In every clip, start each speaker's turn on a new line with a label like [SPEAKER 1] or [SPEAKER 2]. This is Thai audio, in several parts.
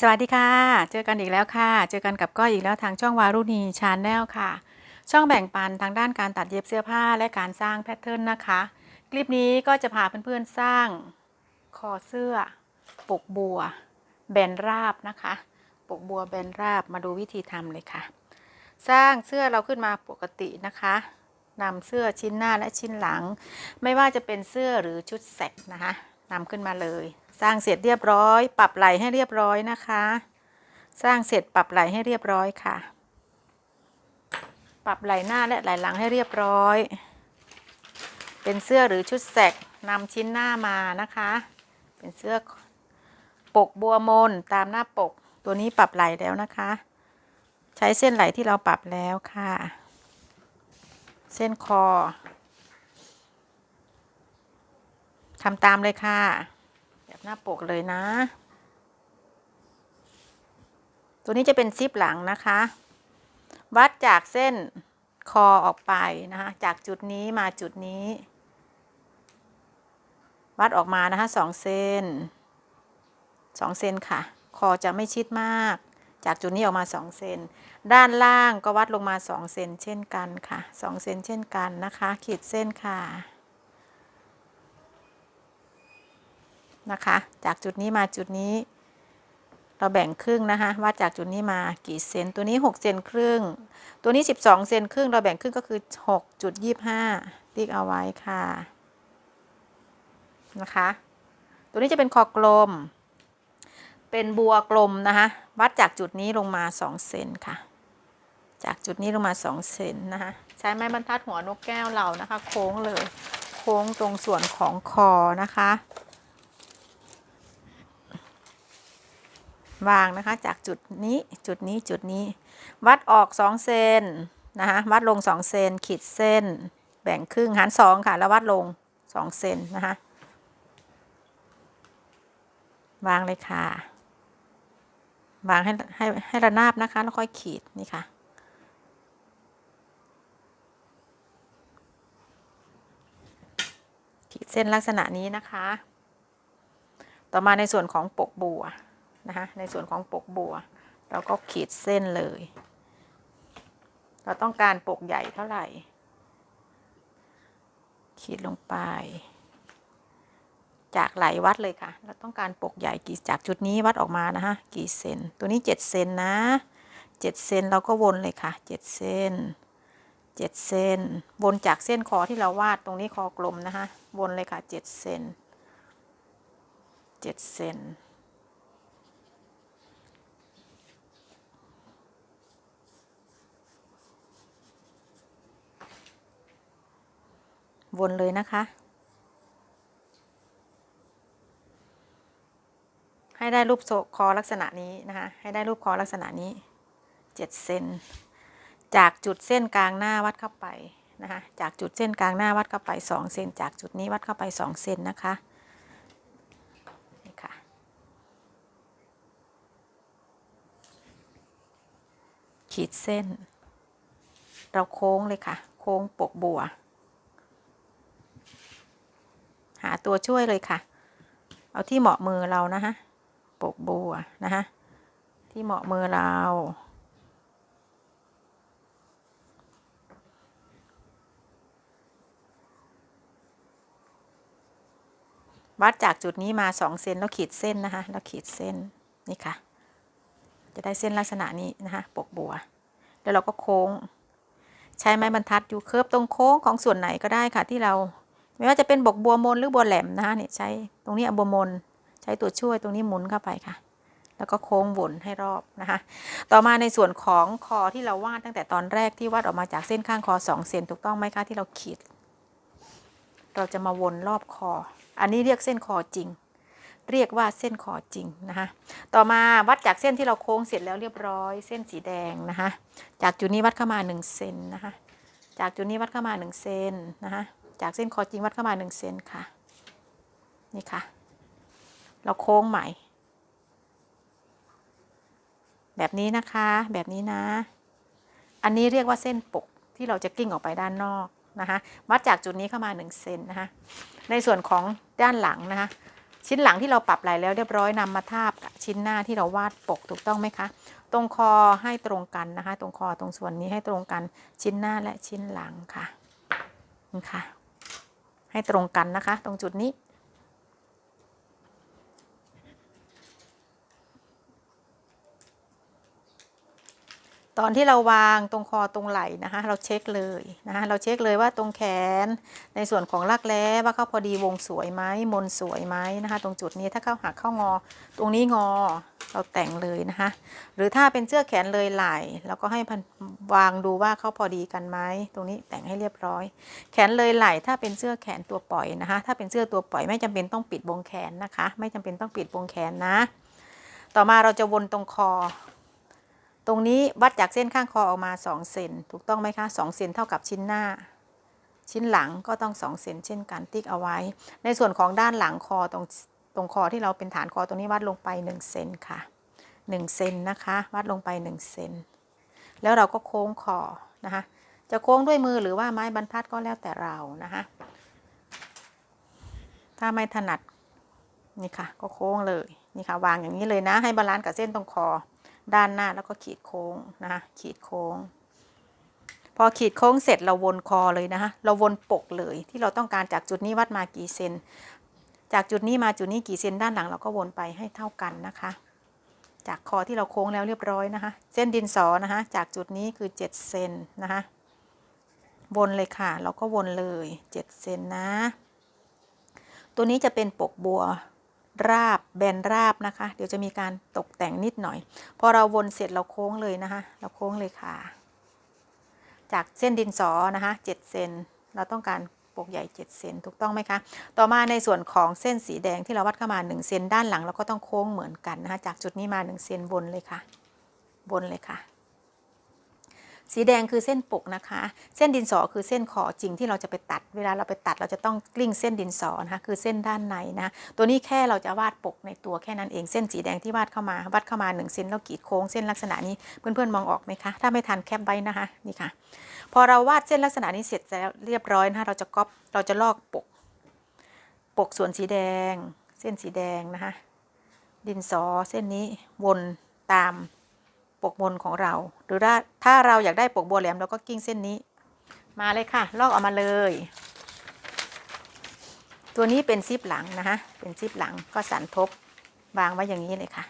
[SPEAKER 1] สวัสดีค่ะ เจอกันอีกแล้วค่ะ เจอกันกับก้อยอีกแล้วทางช่องวารุณีชาแนลค่ะ ช่องแบ่งปันทางด้านการตัดเย็บเสื้อผ้าและการสร้างแพทเทิร์นนะคะ คลิปนี้ก็จะพาเพื่อนๆสร้างคอเสื้อปกบัว แบนราบนะคะ ปกบัวแบนราบมาดูวิธีทำเลยค่ะ สร้างเสื้อเราขึ้นมาปกตินะคะนำเสื้อชิ้นหน้าและชิ้นหลัง ไม่ว่าจะเป็นเสื้อหรือชุดแสกนะคะนำขึ้นมาเลย สร้างเสร็จเรียบร้อย ปรับไหล่ให้เรียบร้อยนะคะ สร้างเสร็จปรับไหล่ให้เรียบร้อยค่ะ ปรับไหล่หน้าและไหล่หลังให้เรียบร้อย เป็นเสื้อหรือชุดแสกนำชิ้นหน้ามานะคะ เป็นเสื้อปกบัวมนตามหน้าปก ตัวนี้ปรับไหล่แล้วนะคะ ใช้เส้นไหลที่เราปรับแล้วค่ะ เส้นคอทำตามเลยค่ะ หน้าปกเลยนะ ตัวนี้จะเป็นซิปหลังนะคะ วัดจากเส้นคอออกไปนะคะ จากจุดนี้มาจุดนี้ วัดออกมานะคะสองเซนสองเซนค่ะ คอจะไม่ชิดมาก จากจุดนี้ออกมาสองเซน ด้านล่างก็วัดลงมาสองเซนเช่นกันค่ะสองเซนเช่นกันนะคะ ขีดเส้นค่ะ นะคะ จากจุดนี้มาจุดนี้ เราแบ่งครึ่งนะคะวัดจากจุดนี้มากี่เซนตัวนี้ 6 เซนครึ่ง ตัวนี้ 12 เซนครึ่ง เราแบ่งครึ่งก็คือ6.25ติ๊กเอาไว้ค่ะนะคะ ตัวนี้จะเป็นคอกลม เป็นบัวกลมนะคะวัดจากจุดนี้ลงมา 2 เซนค่ะ จากจุดนี้ลงมา 2 เซนนะคะใช้ไม้บรรทัดหัวนกแก้วเรานะคะ โค้งเลย โค้งตรงส่วนของคอนะคะ วางนะคะ จากจุดนี้จุดนี้จุดนี้ วัดออก2เซนนะคะวัดลง2เซนขีดเส้น แบ่งครึ่งหาร2ค่ะ แล้ววัดลง2เซนนะคะ วางเลยค่ะ วางให้ให้ให้ระนาบนะคะ แล้วค่อยขีดนี่ค่ะขีดเส้นลักษณะนี้นะคะ ต่อมาในส่วนของปกบัว นะคะในส่วนของปกบัว เราก็ขีดเส้นเลย เราต้องการปกใหญ่เท่าไหร่ ขีดลงไป จากไหลวัดเลยค่ะ เราต้องการปกใหญ่กี่จากจุดนี้วัดออกมานะคะกี่เซนตัวนี้ 7 เซนนะ 7 เซนเราก็วนเลยค่ะ 7 เซน7เซนวนจากเส้นคอที่เราวาดตรงนี้คอกลมนะคะวนเลยค่ะ7เซน7เซน วนเลยนะคะ ให้ได้รูปโซคอลักษณะนี้นะคะ ให้ได้รูปคอลักษณะนี้7เซนจากจุดเส้นกลางหน้าวัดเข้าไปนะคะจากจุดเส้นกลางหน้าวัดเข้าไป2เซนจากจุดนี้วัดเข้าไป2เซนนะคะนี่ค่ะขีดเส้น เราโค้งเลยค่ะ โค้งปกบัว หาตัวช่วยเลยค่ะ เอาที่เหมาะมือเรานะคะปกบัวนะคะที่เหมาะมือเราวัดจากจุดนี้มาสองเซนแล้วขีดเส้นนะคะ แล้วขีดเส้นนี่ค่ะ จะได้เส้นลักษณะนี้นะคะ ปกบัว แล้วเราก็โค้ง ใช้ไม้บรรทัดอยู่เคิร์ฟตรงโค้งของส่วนไหนก็ได้ค่ะที่เรา ไม่ว่าจะเป็นบกบัวมนหรือบัวแหลมนะคะเนี่ยใช้ตรงนี้บัวมนใช้ตัวช่วยตรงนี้หมุนเข้าไปค่ะ แล้วก็โค้งวนให้รอบนะคะ ต่อมาในส่วนของคอที่เราวาดตั้งแต่ตอนแรกที่วาดออกมาจากเส้นข้างคอ2เซนถูกต้องไหมคะที่เราขีด เราจะมาวนรอบคอ อันนี้เรียกเส้นคอจริง เรียกว่าเส้นคอจริงนะคะต่อมาวัดจากเส้นที่เราโค้งเสร็จแล้วเรียบร้อย เส้นสีแดงนะคะจากจุดนี้วัดเข้ามา1เซนนะคะจากจุดนี้วัดเข้ามา1เซนนะคะ จากเส้นคอจริงวัดเข้ามา1เซนค่ะ นี่ค่ะ เราโค้งใหม่ แบบนี้นะคะ แบบนี้นะ อันนี้เรียกว่าเส้นปกที่เราจะกิ้งออกไปด้านนอกนะคะวัดจากจุดนี้เข้ามา1เซนนะคะ ในส่วนของด้านหลังนะคะ ชิ้นหลังที่เราปรับไหลแล้วเรียบร้อยนำมาทาบกับชิ้นหน้าที่เราวาดปกถูกต้องไหมคะ ตรงคอให้ตรงกันนะคะ ตรงคอตรงส่วนนี้ให้ตรงกันชิ้นหน้าและชิ้นหลังค่ะนี่ค่ะ ให้ตรงกันนะคะ ตรงจุดนี้ ตอนที่เราวางตรงคอตรงไหล่นะคะ เราเช็คเลยนะคะเราเช็คเลยว่าตรงแขนในส่วนของรักแร้ว่าเขาพอดีวงสวยไหมมนสวยไหมนะคะ ตรงจุดนี้ถ้าเข้าหักเข้างอ ตรงนี้งอเราแต่งเลยนะคะ หรือถ้าเป็นเสื้อแขนเลยไหล่เราก็ให้พันวางดูว่าเขาพอดีกันไหมตรงนี้แต่งให้เรียบร้อย แขนเลยไหล่ถ้าเป็นเสื้อแขนตัวปล่อยนะคะ ถ้าเป็นเสื้อตัวปล่อยไม่จำเป็นต้องปิดวงแขนนะคะ ไม่จำเป็นต้องปิดวงแขนนะ ต่อมาเราจะวนตรงคอ ตรงนี้วัดจากเส้นข้างคอออกมา 2 เซนถูกต้องไหมคะ2เซนเท่ากับชิ้นหน้า ชิ้นหลังก็ต้อง 2 เซนเช่นกันติ๊กเอาไว้ ในส่วนของด้านหลังคอตรงตรงคอที่เราเป็นฐานคอตรงนี้วัดลงไป 1 เซนค่ะ 1 เซนนะคะ วัดลงไป 1 เซนแล้วเราก็โค้งคอนะคะ จะโค้งด้วยมือหรือว่าไม้บรรทัดก็แล้วแต่เรานะคะ ถ้าไม่ถนัดนี่ค่ะ ก็โค้งเลยนี่ค่ะ วางอย่างนี้เลยนะ ให้บาลานซ์กับเส้นตรงคอ ด้านหน้าแล้วก็ขีดโค้งนะคะขีดโค้ง พอขีดโค้งเสร็จเราวนคอเลยนะคะเราวนปกเลยที่เราต้องการจากจุดนี้วัดมากี่เซนจากจุดนี้มาจุดนี้กี่เซนด้านหลังเราก็วนไปให้เท่ากันนะคะ จากคอที่เราโค้งแล้วเรียบร้อยนะคะ เส้นดินสอนะคะ จากจุดนี้คือ 7 เซนนะคะวนเลยค่ะ เราก็วนเลย 7 เซนนะ ตัวนี้จะเป็นปกบัว ราบแบนราบนะคะ เดี๋ยวจะมีการตกแต่งนิดหน่อย พอเราวนเสร็จเราโค้งเลยนะคะ เราโค้งเลยค่ะ จากเส้นดินสอนะคะ7เซนเราต้องการปกใหญ่ 7 เซนถูกต้องไหมคะ ต่อมาในส่วนของเส้นสีแดงที่เราวัดเข้ามา 1 เซนด้านหลังเราก็ต้องโค้งเหมือนกันนะคะ จากจุดนี้มา 1 เซนวนเลยค่ะ วนเลยค่ะ สีแดงคือเส้นปกนะคะ เส้นดินสอคือเส้นขอจริงที่เราจะไปตัด เวลาเราไปตัดเราจะต้องกลิ้งเส้นดินสอนะคะคือเส้นด้านในนะตัวนี้แค่เราจะวาดปกในตัวแค่นั้นเองเส้นสีแดงที่วาดเข้ามาวัดเข้ามา1เซนแล้วกรีดโค้งเส้นลักษณะนี้เพื่อนๆมองออกไหมคะถ้าไม่ทันแคปไว้นะคะนี่ค่ะ พอเราวาดเส้นลักษณะนี้เสร็จแล้วเรียบร้อยนะคะเราจะก๊อปเราจะลอกปก ปกส่วนสีแดง เส้นสีแดงนะคะดินสอเส้นนี้วนตาม ปกบนของเรา หรือถ้าถ้าเราอยากได้ปกบัวแหลมเราก็กิ้งเส้นนี้ มาเลยค่ะ ลอกออกมาเลย ตัวนี้เป็นซิปหลังนะคะเป็นซิปหลังก็สันทบวางไว้อย่างนี้เลยค่ะ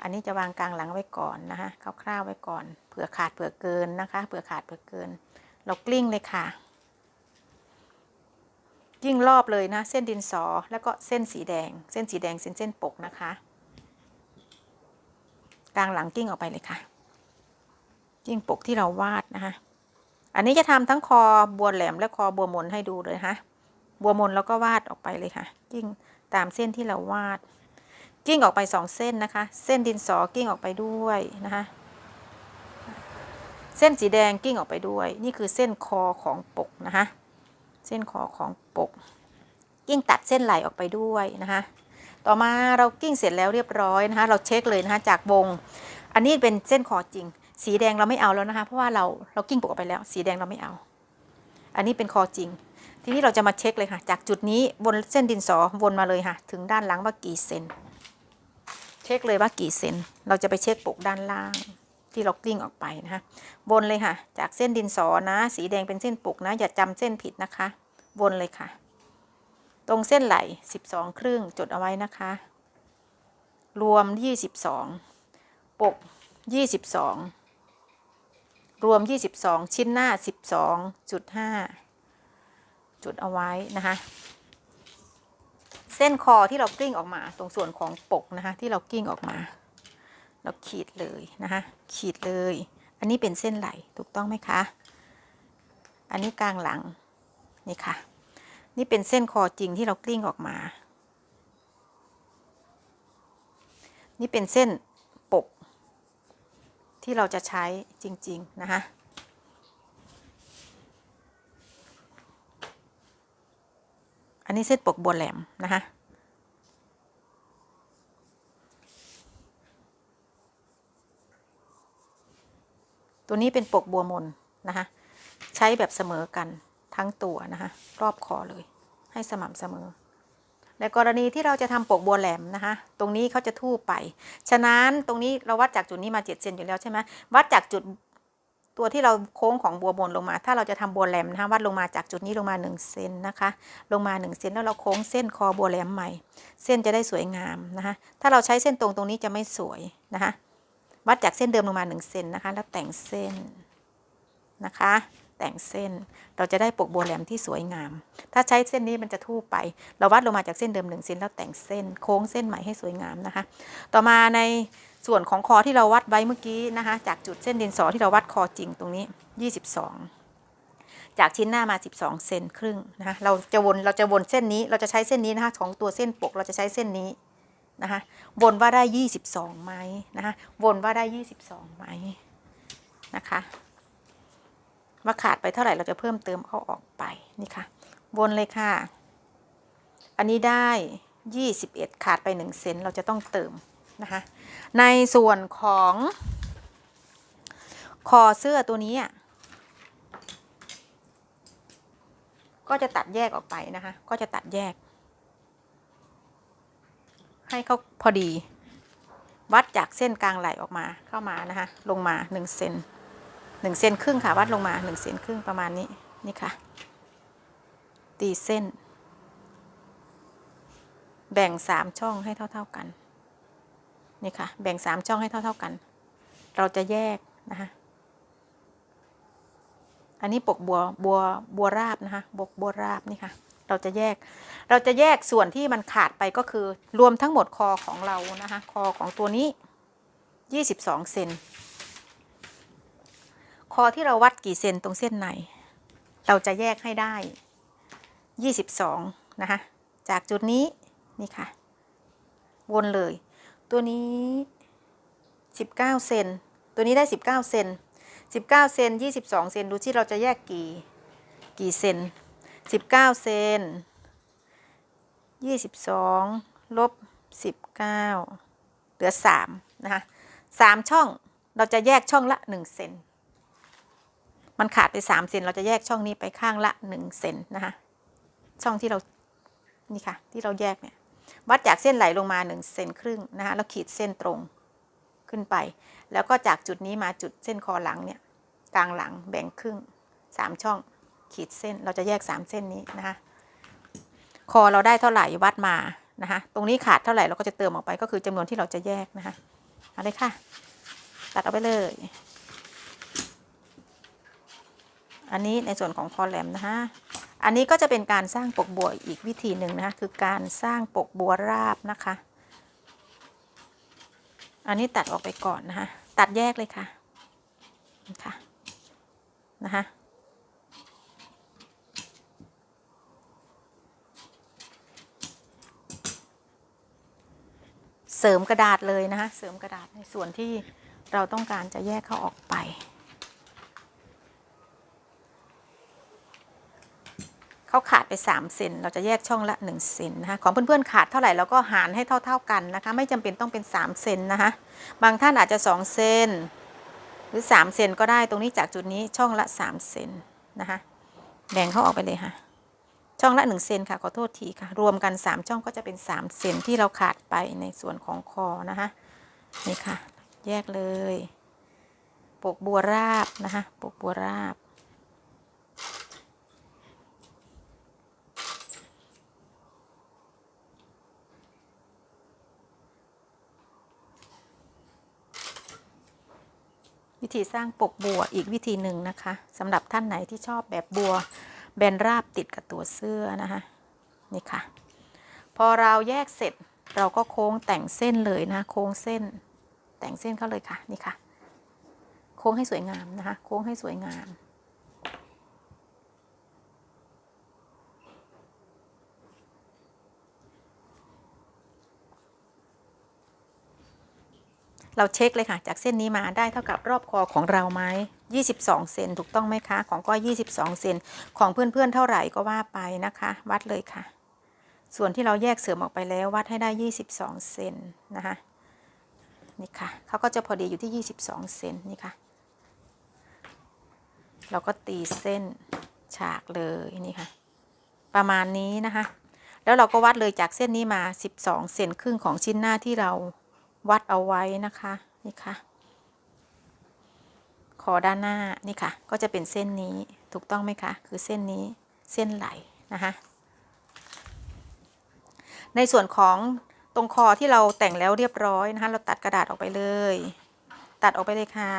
[SPEAKER 1] อันนี้จะวางกลางหลังไว้ก่อนนะคะคร่าวๆไว้ก่อนเผื่อขาดเผื่อเกินนะคะเผื่อขาดเผื่อเกิน เรากลิ้งเลยค่ะยิ่งรอบเลยนะ เส้นดินสอแล้วก็เส้นสีแดง เส้นสีแดงเส้นเส้นปกนะคะ กลางหลังกิ้งออกไปเลยค่ะ กิ้งปกที่เราวาดนะคะ อันนี้จะทำทั้งคอบัวแหลมและคอบัวมนให้ดูเลยค่ะ บัวมนแล้วก็วาดออกไปเลยค่ะ กิ้งตามเส้นที่เราวาด กิ้งออกไปสองเส้นนะคะ เส้นดินสอกิ้งออกไปด้วยนะคะ เส้นสีแดงกิ้งออกไปด้วย นี่คือเส้นคอของปกนะคะ เส้นคอของปก กิ้งตัดเส้นไหลออกไปด้วยนะคะ ต่อมาเรากิ้งเสร็จแล้วเรียบร้อยนะคะ เราเช็คเลยนะคะจากวง อันนี้เป็นเส้นคอจริง สีแดงเราไม่เอาแล้วนะคะ เพราะว่าเราเรากิ้งปกออกไปแล้ว สีแดงเราไม่เอา อันนี้เป็นคอจริง ทีนี้เราจะมาเช็คเลยค่ะ จากจุดนี้บนเส้นดินสอวนมาเลยค่ะ ถึงด้านหลังว่ากี่เซน เช็คเลยว่ากี่เซน เราจะไปเช็คปกด้านล่างที่เรากลิ้งออกไปนะคะวนเลยค่ะ จากเส้นดินสอนะ สีแดงเป็นเส้นปกนะ อย่าจำเส้นผิดนะคะ วนเลยค่ะ ตรงเส้นไหล่12 ครึ่งจดเอาไว้นะคะ รวม 22 ปก 22 รวม 22 ชิ้นหน้า 12.5 จุดเอาไว้นะคะ เส้นคอที่เรากลิ้งออกมา ตรงส่วนของปกนะคะ ที่เรากลิ้งออกมา เราขีดเลยนะคะ ขีดเลย อันนี้เป็นเส้นไหลถูกต้องไหมคะ อันนี้กลางหลัง นี่ค่ะ นี่เป็นเส้นคอจริงที่เรากลิ้งออกมา นี่เป็นเส้นปก ที่เราจะใช้จริง ๆ นะคะอันนี้เส้นปกบัวแหลมนะคะตัวนี้เป็นปกบัวมนนะคะ ใช้แบบเสมอกัน ทั้งตัวนะคะรอบคอเลย ให้สม่ำเสมอ ในกรณีที่เราจะทำปกบัวแหลมนะคะ ตรงนี้เขาจะทู่ไป ฉะนั้นตรงนี้เราวัดจากจุดนี้มา7เซนอยู่แล้วใช่ไหมวัดจากจุดตัวที่เราโค้งของบัวบนลงมา ถ้าเราจะทำบัวแหลมนะคะวัดลงมาจากจุดนี้ลงมา1เซนนะคะ ลงมา1เซนแล้วเราโค้งเส้นคอบัวแหลมใหม่ เส้นจะได้สวยงามนะคะ ถ้าเราใช้เส้นตรงตรงนี้จะไม่สวยนะคะ วัดจากเส้นเดิมลงมา1เซนนะคะ แล้วแต่งเส้นนะคะ แต่งเส้น เราจะได้ปกบัวแหลมที่สวยงาม ถ้าใช้เส้นนี้มันจะทู่ไป เราวัดลงมาจากเส้นเดิม1เซนแล้วแต่งเส้น โค้งเส้นใหม่ให้สวยงามนะคะ ต่อมาในส่วนของคอที่เราวัดไว้เมื่อกี้นะคะ จากจุดเส้นดินสอที่เราวัดคอจริงตรงนี้ 22จากชิ้นหน้ามา 12 เซนครึ่งนะคะ เราจะวน เราจะวนเส้นนี้ เราจะใช้เส้นนี้นะคะของตัวเส้นปก เราจะใช้เส้นนี้นะคะวนว่าได้ 22ไหมนะคะ วนว่าได้ 22ไหมนะคะ ว่าขาดไปเท่าไหร่เราจะเพิ่มเติมเอาออกไปนี่ค่ะ วนเลยค่ะ อันนี้ได้ 21 ขาดไป 1 เซนเราจะต้องเติมนะคะในส่วนของคอเสื้อตัวนี้อะก็จะตัดแยกออกไปนะคะ ก็จะตัดแยก ให้เขาพอดี วัดจากเส้นกลางไหลออกมาเข้ามานะคะ ลงมา1เซน หนึ่งเซนครึ่งค่ะวัดลงมาหนึ่งเซนครึ่งประมาณนี้นี่ค่ะ ตีเส้น แบ่งสามช่องให้เท่า ๆกันนี่ค่ะ แบ่งสามช่องให้เท่า ๆกัน เราจะแยกนะคะอันนี้ปกบัวบัวบัวราบนะคะบกบัวราบนี่ค่ะ เราจะแยก เราจะแยกส่วนที่มันขาดไปก็คือ รวมทั้งหมดคอของเรานะคะ คอของตัวนี้ยี่สิบสองเซน อที่เราวัดกี่เซนตรงเส้นในเราจะแยกให้ได้ 22 นะคะ จากจุดนี้นี่ค่ะ วนเลย ตัวนี้ 19 เซน ตัวนี้ได้ 19 เซน 19 เซน 22 เซน ดูที่เราจะแยกกี่ กี่เซน 19 เซน 22 ลบ 19 เหลือ 3 นะคะ 3 ช่อง เราจะแยกช่องละ 1 เซน มันขาดไป3เซนเราจะแยกช่องนี้ไปข้างละ1เซนนะคะ ช่องที่เรานี่ค่ะ ที่เราแยกเนี่ยวัดจากเส้นไหลลงมา1เซนครึ่งนะคะแล้วขีดเส้นตรงขึ้นไป แล้วก็จากจุดนี้มาจุดเส้นคอหลังเนี่ยกลางหลังแบ่งครึ่ง3ช่องขีดเส้นเราจะแยก3เส้นนี้นะคะคอเราได้เท่าไหร่วัดมานะคะตรงนี้ขาดเท่าไหร่เราก็จะเติมออกไปก็คือจำนวนที่เราจะแยกนะคะเอาเลยค่ะ ตัดเอาไปเลย อันนี้ในส่วนของคอแหลมนะคะอันนี้ก็จะเป็นการสร้างปกบัวอีกวิธีหนึ่งนะคะคือการสร้างปกบัวราบนะคะ อันนี้ตัดออกไปก่อนนะคะตัดแยกเลยค่ะนะคะนะคะเสริมกระดาษเลยนะคะเสริมกระดาษในส่วนที่เราต้องการจะแยกเขาออกไป เขาขาดไป3เซนเราจะแยกช่องละ1เซนนะคะของเพื่อนๆขาดเท่าไหร่เราก็หารให้เท่า ๆกันนะคะ ไม่จำเป็นต้องเป็น3เซนนะคะบางท่านอาจจะ2เซนหรือ3เซนก็ได้ตรงนี้จากจุดนี้ช่องละ3เซนนะคะแบ่งเขาออกไปเลยค่ะ ช่องละ1เซนค่ะขอโทษทีค่ะ รวมกัน 3 ช่องก็จะเป็น3เซนที่เราขาดไปในส่วนของคอนะคะนี่ค่ะ แยกเลย ปกบัวราบนะคะปกบัวราบ วิธีสร้างปกบัวอีกวิธีหนึ่งนะคะสำหรับท่านไหนที่ชอบแบบบัวแบนราบติดกับตัวเสื้อนะคะนี่ค่ะ พอเราแยกเสร็จเราก็โค้งแต่งเส้นเลยนะ โค้งเส้น แต่งเส้นเข้าเลยค่ะนี่ค่ะ โค้งให้สวยงามนะคะ โค้งให้สวยงาม เราเช็คเลยค่ะ จากเส้นนี้มาได้เท่ากับรอบคอของเราไหม22 เซนถูกต้องไหมคะ ของก้อย22 เซนของเพื่อนๆเท่าไหร่ก็ว่าไปนะคะ วัดเลยค่ะ ส่วนที่เราแยกเสริมออกไปแล้ววัดให้ได้ 22 เซนนะคะนี่ค่ะเขาก็จะพอดีอยู่ที่ 22 เซนนี่ค่ะ เราก็ตีเส้นฉากเลยนี่ค่ะ ประมาณนี้นะคะ แล้วเราก็วัดเลยจากเส้นนี้มา 12 เซนครึ่งของชิ้นหน้าที่เรา วัดเอาไว้นะคะนี่ค่ะคอด้านหน้านี่ค่ะ ก็จะเป็นเส้นนี้ถูกต้องไหมคะคือเส้นนี้เส้นไหลนะคะในส่วนของตรงคอที่เราแต่งแล้วเรียบร้อยนะคะเราตัดกระดาษออกไปเลย ตัดออกไปเลยค่ะ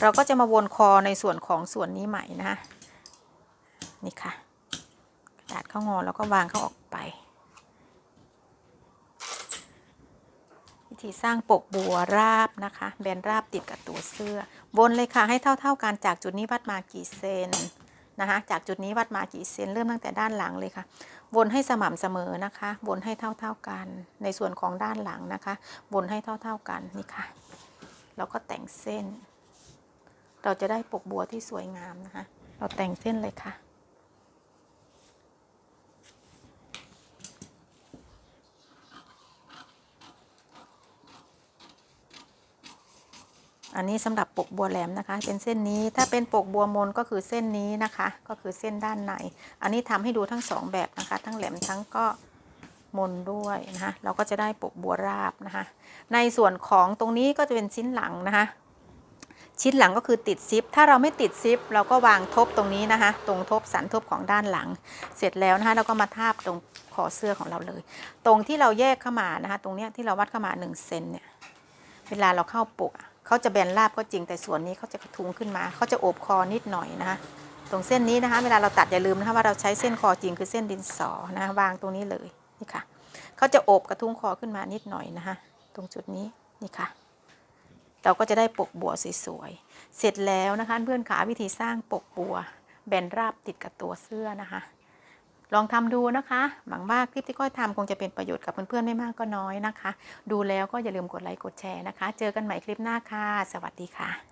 [SPEAKER 1] เราก็จะมาวนคอในส่วนของส่วนนี้ใหม่นะคะ นี่ค่ะ กระดาษเข้างอแล้วก็วางเข้าออกไป วิธีสร้างปกบัวราบนะคะ แบนราบติดกับตัวเสื้อ วนเลยค่ะให้เท่า ๆกันจากจุดนี้วัดมากี่เซนนะคะจากจุดนี้วัดมากี่เซนเริ่มตั้งแต่ด้านหลังเลยค่ะ วนให้สม่ำเสมอนะคะ วนให้เท่าๆกัน ในส่วนของด้านหลังนะคะ วนให้เท่าๆกันนี่ค่ะ แล้วก็แต่งเส้น เราจะได้ปกบัวที่สวยงามนะคะ เราแต่งเส้นเลยค่ะ อันนี้สำหรับปกบัวแหลมนะคะ เป็นเส้นนี้ถ้าเป็นปกบัวมนก็คือเส้นนี้นะคะ ก็คือเส้นด้านใน อันนี้ทำให้ดูทั้งสองแบบนะคะ ทั้งแหลมทั้งก็มนด้วยนะคะเราก็จะได้ปกบัวราบนะคะ ในส่วนของตรงนี้ก็จะเป็นชิ้นหลังนะคะ ชิ้นหลังก็คือติดซิป ถ้าเราไม่ติดซิป เราก็วางทบตรงนี้นะคะ ตรงทบสันทบของด้านหลัง เสร็จแล้วนะคะเราก็มาทาบตรงคอเสื้อของเราเลย ตรงที่เราแยกเข้ามานะคะ ตรงเนี้ยที่เราวัดเข้ามา1เซนเนี่ย เวลาเราเข้าปกอะ เขาจะแบนราบก็จริงแต่ส่วนนี้เขาจะกระทุงขึ้นมาเขาจะโอบคอนิดหน่อยนะคะตรงเส้นนี้นะคะ เวลาเราตัดอย่าลืมนะคะว่าเราใช้เส้นคอจริงคือเส้นดินสอนะะวางตรงนี้เลยนี่ค่ะเขาจะโอบกระทุ้งคอขึ้นมานิดหน่อยนะคะตรงจุดนี้นี่ค่ะ เราก็จะได้ปกบัวสวยๆเสร็จแล้วนะคะเพื่อนขาวิธีสร้างปกบัว แบนราบติดกับตัวเสื้อนะคะ ลองทำดูนะคะ หวังว่าคลิปที่ก้อยทำคงจะเป็นประโยชน์กับเพื่อนๆไม่มากก็น้อยนะคะ ดูแล้วก็อย่าลืมกดไลค์กดแชร์นะคะ เจอกันใหม่คลิปหน้าค่ะ สวัสดีค่ะ